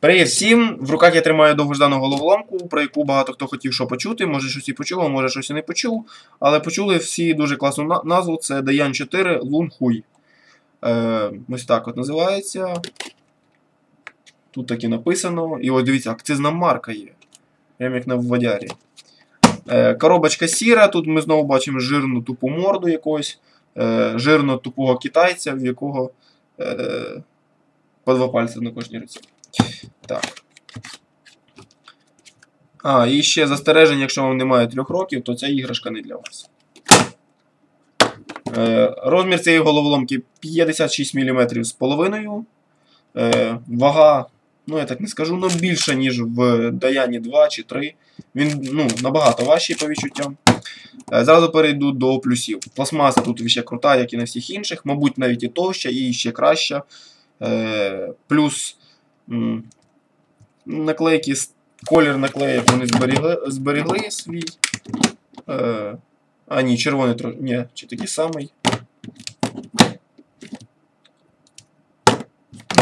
Привіт всім! В руках я тримаю довгождану головоломку, про яку багато хто хотів що почути. Може щось і почув, а може щось і не почув. Але почули всі дуже класну на- назву. Це Даян 4 Лунхуй. Е, ось так от називається. Тут так і написано. І ось дивіться, акцизна марка є. Прям як на вводярі. Е, коробочка сіра. Тут ми знову бачимо жирну тупу морду якогось. Е, жирно тупого китайця, в якого е, по два пальці на кожній руці. Так. А, і ще застереження, якщо вам немає трьох років, то ця іграшка не для вас. Е, розмір цієї головоломки 56 мм з половиною. Е, вага, ну я так не скажу, але більша, ніж в Даяні 2 чи 3. Він ну, набагато важчий по відчуттям. Е, зразу перейду до плюсів. Пластмаса тут ще крута, як і на всіх інших, мабуть, навіть і товща, і ще краща. Е, плюс наклейки, колір наклеїв вони зберігли, зберігли свій. Е, а, ні, червоний. Ні, чи такий самий.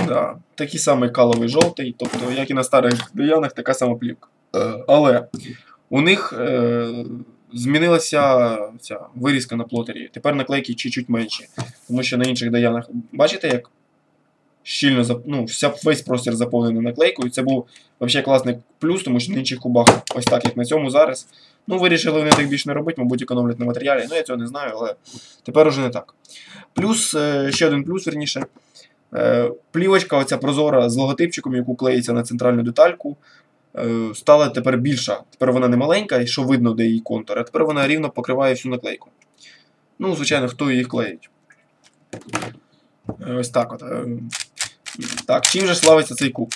Да, такий самий каловий жовтий, тобто, як і на старих Деянах, така сама плівка. Е, але у них е, змінилася ця вирізка на плотері. Тепер наклейки чуть-чуть менші. Тому що на інших Деянах, бачите, як щільно ну, вся, весь простір заповнений наклейкою. Це був взагалі класний плюс, тому що на інших кубах, ось так як на цьому зараз. Ну, вирішили вони так більше не робити, мабуть, економлять на матеріалі. Ну, я цього не знаю, але тепер уже не так. Плюс, е, ще один плюс, верніше. Е, Плівочка, оця прозора з логотипчиком, яку клеїться на центральну детальку, е, стала тепер більша. Тепер вона не маленька, і що видно, де її контур, а тепер вона рівно покриває всю наклейку. Ну, звичайно, хто її клеїть. Е, Ось так от. Е, Так, чим же славиться цей куб?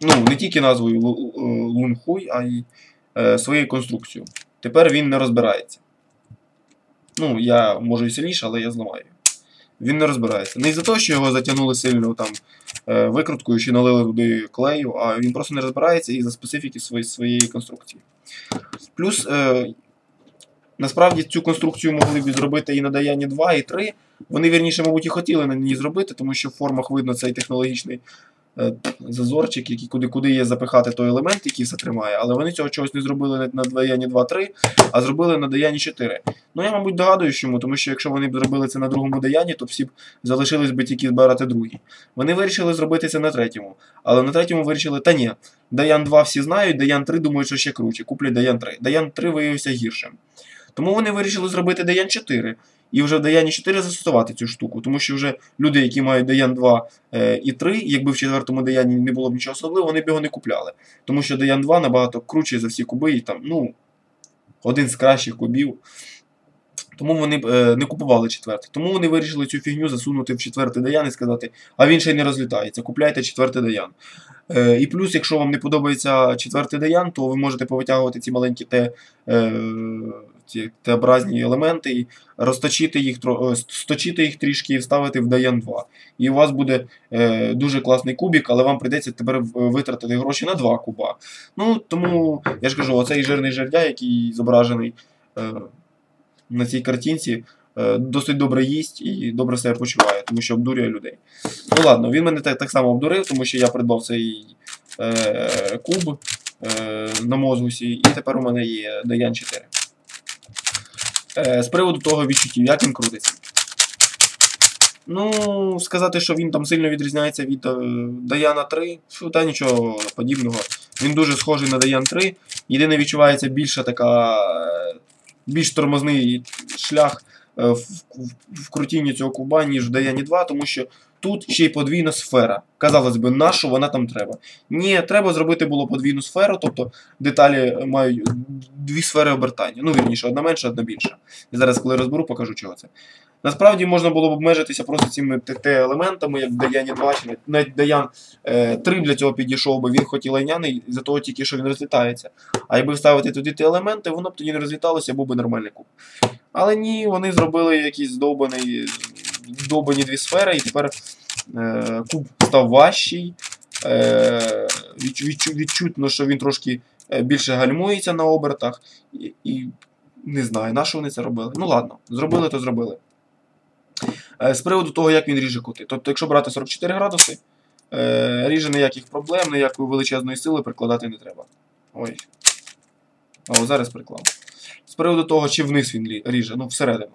Ну, не тільки назвою Лу- Лунхуй, а й е, своєю конструкцією. Тепер він не розбирається. Ну, я можу і сильніше, але я зламаю. Він не розбирається. Не із-за того, що його затягнули сильно там е, викруткою чи налили туди клею, а він просто не розбирається із-за специфіки своєї, конструкції. Плюс, е, насправді, цю конструкцію могли б зробити і на Даяні 2, і 3. Вони, вірніше, мабуть, і хотіли на ній зробити, тому що в формах видно цей технологічний е, зазорчик, який куди, куди є запихати той елемент, який все тримає, але вони цього чогось не зробили на- Даяні 2-3, а зробили на Даяні 4. Ну, я, мабуть, догадуюсь, чому, тому що якщо вони б зробили це на другому Даяні, то всі б залишились би тільки збирати другий. Вони вирішили зробити це на третьому. Але на третьому вирішили, та ні, Даян 2 всі знають, Даян 3 думають, що ще круче, куплять Даян 3. Даян 3 виявився гіршим. Тому вони вирішили зробити Даян 4. І вже в Даяні 4 застосувати цю штуку, тому що вже люди, які мають Даян 2 е, і 3, якби в четвертому Даяні не було б нічого особливого, вони б його не купляли. Тому що Даян 2 набагато круче за всі куби, і там, ну, один з кращих кубів. Тому вони б е, не купували четвертий. Тому вони вирішили цю фігню засунути в четвертий Даян і сказати, а він ще й не розлітається, купляйте четвертий Даян. Е, і плюс, якщо вам не подобається четвертий Даян, то ви можете повитягувати ці маленькі Т, е, Т-образні елементи і розточити їх, е, сточити їх трішки і вставити в Даян 2. І у вас буде е, дуже класний кубік, але вам прийдеться тепер витратити гроші на два куба. Ну, тому я ж кажу, оцей жирний жердя, який зображений е, на цій картинці, е, досить добре їсть і добре себе почуває, тому що обдурює людей. Ну ладно, він мене так, так само обдурив, тому що я придбав цей е, куб е, на мозгусі, і тепер у мене є Даян 4. Е, з приводу того відчуттів, як він крутиться. Ну, сказати, що він там сильно відрізняється від е, Даяна 3, фу, та нічого подібного. Він дуже схожий на Даян 3. Єдине відчувається більша така. е, більш тормозний шлях в, в, в крутінні цього куба, ніж в Даяні 2, тому що тут ще й подвійна сфера. Казалось би, на що вона там треба? Ні, треба зробити було подвійну сферу, тобто деталі мають дві сфери обертання. Ну, вірніше, одна менша, одна більша. І зараз, коли розберу, покажу, чого це. Насправді можна було б обмежитися просто цими ТТ-елементами, як в Даяні 2, чи навіть- Даян е, 3 для цього підійшов би, він хоч і лайняний, за того тільки, що він розлітається. А якби вставити туди ті елементи, воно б тоді не розліталося, був би нормальний куб. Але ні, вони зробили якийсь довбаний, довбані дві сфери, і тепер е, куб став важчий. Е, відчу- відчутно, що він трошки е, більше гальмується на обертах. І, і не знаю, на що вони це робили. Ну ладно, зробили, то зробили. Е, З приводу того, як він ріже кути. Тобто, якщо брати 44 градуси, Е, ріже ніяких проблем, ніякої величезної сили прикладати не треба. Ой. О, зараз приклав. З приводу того, чи вниз він ріже, ну всередину.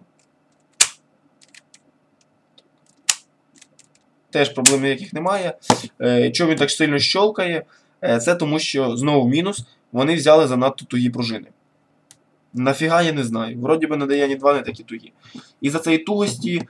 Теж проблем ніяких немає. Е, чому він так сильно щолкає? Е, це тому, що знову мінус. Вони взяли занадто тугі пружини. Нафіга я не знаю. Вроді би на Даяні 2 не такі тугі. І за цієї тугості,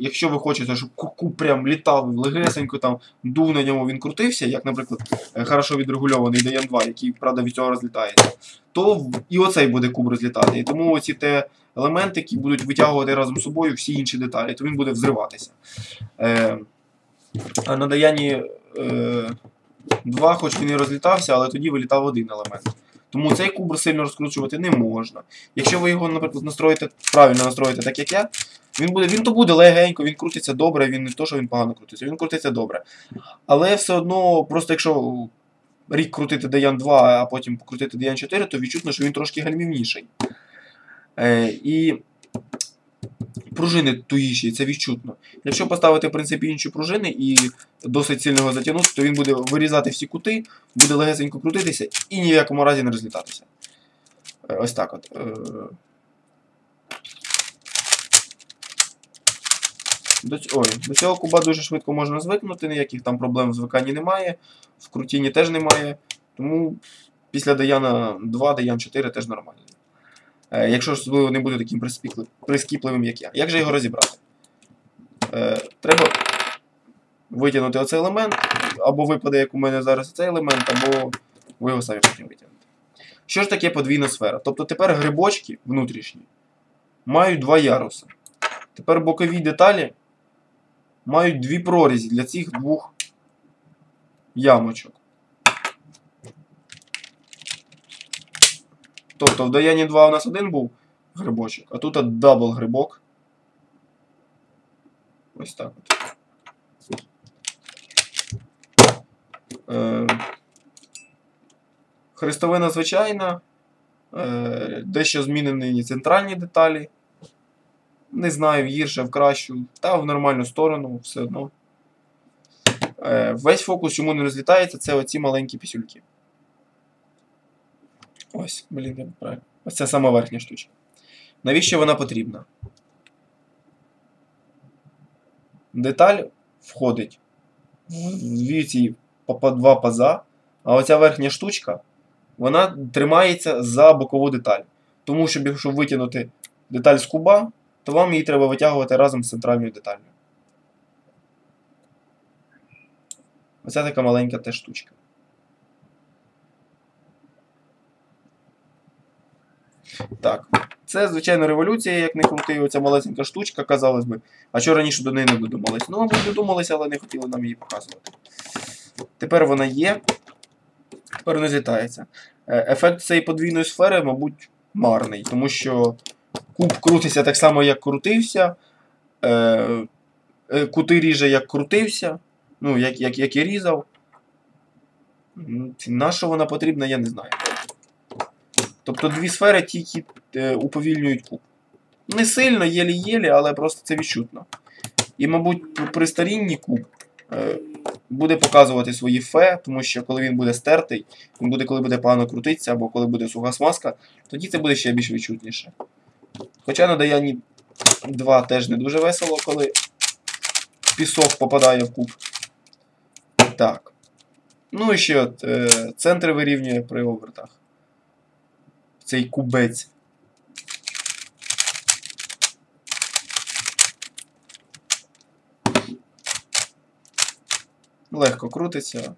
якщо ви хочете, щоб куку прям літав легесенько там дув на ньому, він крутився, як, наприклад, е, хорошо відрегульований Даян 2, який, правда, від цього розлітається, то і оцей буде куб розлітати. І тому оці те елементи, які будуть витягувати разом з собою всі інші деталі, то він буде взриватися. Е, на Даяні е, 2, хоч він і розлітався, але тоді вилітав один елемент. Тому цей куб сильно розкручувати не можна. Якщо ви його, наприклад, настроїте правильно настроїте, так як я, він буде, він то буде легенько, він крутиться добре, він не то, що він погано крутиться, він крутиться добре. Але все одно, просто якщо рік крутити Даян 2, а потім покрутити Даян 4, то відчутно, що він трошки гальмівніший. Е, і пружини тугіші, це відчутно. Якщо поставити, в принципі, інші пружини і досить сильно його затягнути, то він буде вирізати всі кути, буде легесенько крутитися і ні в якому разі не розлітатися. Е, Ось так от. Е, До, ой, до цього куба дуже швидко можна звикнути, ніяких там проблем в звиканні немає, в крутінні теж немає. Тому після Даяна 2, Даян 4 теж нормально. Е, якщо ж не буде таким прискіпливим, як я. Як же його розібрати? Е, треба витягнути оцей елемент, або випаде, як у мене зараз цей елемент, або ви його самі потім витягнете. Що ж таке подвійна сфера? Тобто тепер грибочки внутрішні мають два яруси. Тепер бокові деталі мають дві прорізі для цих двох ямочок. Тобто в Даяні 2 у нас один був грибочок, а тут дабл грибок. Ось так от. Е, Хрестовина звичайна. Е, дещо змінені центральні деталі. Не знаю, в гірше, в кращу, та в нормальну сторону, все одно. Е, весь фокус, чому не розлітається, це оці маленькі пісюльки. Ось, блін, правильно. Ось ця сама верхня штучка. Навіщо вона потрібна? Деталь входить в дві ці по, два паза, а оця верхня штучка, вона тримається за бокову деталь. Тому що, якщо витягнути деталь з куба, то вам її треба витягувати разом з центральною деталлю. Оця така маленька теж штучка. Так. Це, звичайно, революція, як не крути, оця малесенька штучка, казалось би. А що раніше до неї не додумались? Ну, мабуть, додумалися, але не хотіли нам її показувати. Тепер вона є. Тепер не злітається. Е, Ефект цієї подвійної сфери, мабуть, марний, тому що куб крутиться так само, як крутився. Е, е, Кути ріже, як крутився. Ну, як, як, як і різав. М, На що вона потрібна, я не знаю. Тобто дві сфери тільки е, уповільнюють куб. Не сильно, єлі-єлі, але просто це відчутно. І, мабуть, при старінні куб е, буде показувати свої фе, тому що коли він буде стертий, він буде, коли буде погано крутитися, або коли буде суха смазка, тоді це буде ще більш відчутніше. Хоча на Даяні 2 теж не дуже весело, коли пісок попадає в куб. Так. Ну і ще от, е, центр вирівнює при обертах. Цей кубець. Легко крутиться.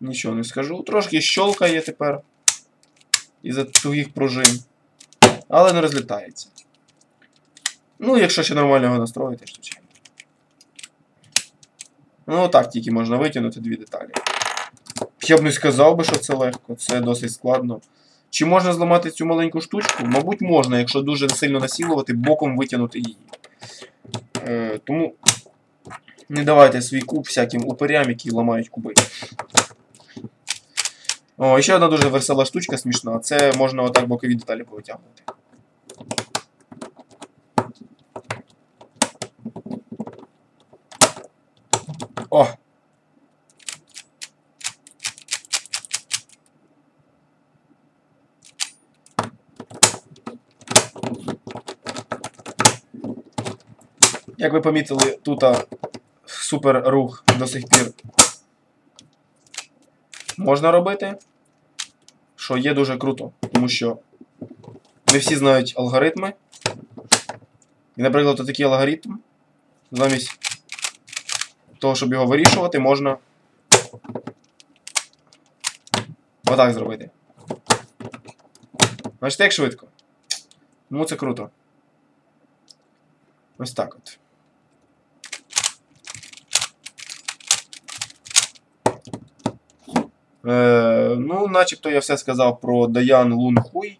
Нічого не скажу. Трошки щолкає тепер із-за тугих пружин. Але не розлітається. Ну, якщо ще нормально його настроїти, звичайно. Ну, так тільки можна витягнути дві деталі. Я б не сказав би, що це легко, це досить складно. Чи можна зламати цю маленьку штучку? Мабуть, можна, якщо дуже сильно насилувати, боком витягнути її. Е, тому не давайте свій куб всяким упирям, які ламають куби. О, ще одна дуже весела штучка смішна. Це можна отак бокові деталі повитягувати. О! Як ви помітили, тут супер рух до сих пір можна робити, що є дуже круто, тому що не всі знають алгоритми. І, наприклад, такий алгоритм замість того, щоб його вирішувати, можна отак зробити. Бачите, як швидко. Ну, це круто. Ось так от. Е, ну, начебто я все сказав про Даян Лун Хуй.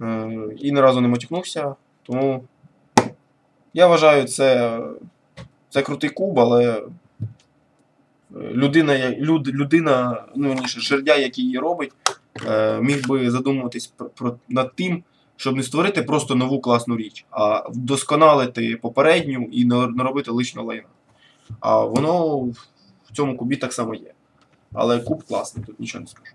Е, і ні разу не матюкнувся. Тому я вважаю, це, це крутий куб, але людина, люд, людина ну, ніж жердя, який її робить, е, міг би задумуватись про, про, над тим, щоб не створити просто нову класну річ, а вдосконалити попередню і не робити лишнього лайна. А воно в цьому кубі так само є. Але куб класний, тут нічого не скажу.